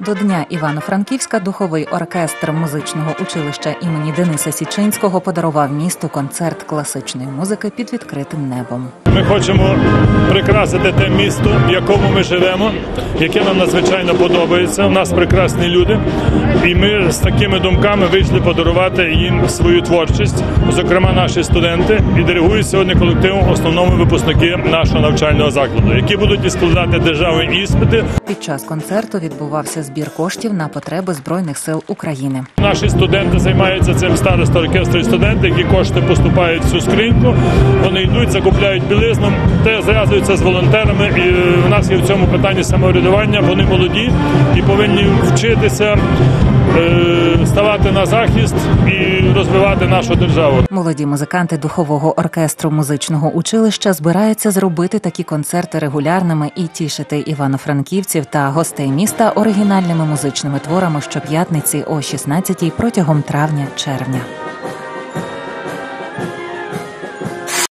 До Дня Івано-Франківська духовий оркестр музичного училища імені Дениса Січинського подарував місту концерт класичної музики під відкритим небом. Ми хочемо прикрасити те місто, в якому ми живемо, яке нам надзвичайно подобається. У нас прекрасні люди, і ми з такими думками вийшли подарувати їм свою творчість, зокрема наші студенти, і диригують сьогодні колективом основному випускники нашого навчального закладу, які будуть і складати державні іспити. Під час концерту відбувався збір коштів на потреби збройних сил України. Наші студенти займаються цим староста оркестру і студенти, які кошти поступають в цю скриньку. Вони йдуть, закупляють білизну, те зв'язуються з волонтерами. І е, в нас є в цьому питанні самоврядування. Вони молоді і повинні вчитися е, ставати на захист і розвивати нашу державу. Молоді музиканти духового оркестру музичного училища збираються зробити такі концерти регулярними і тішити івано-франківців та гостей міста оригінальними музичними творами щоп'ятниці о 16-й протягом травня-червня.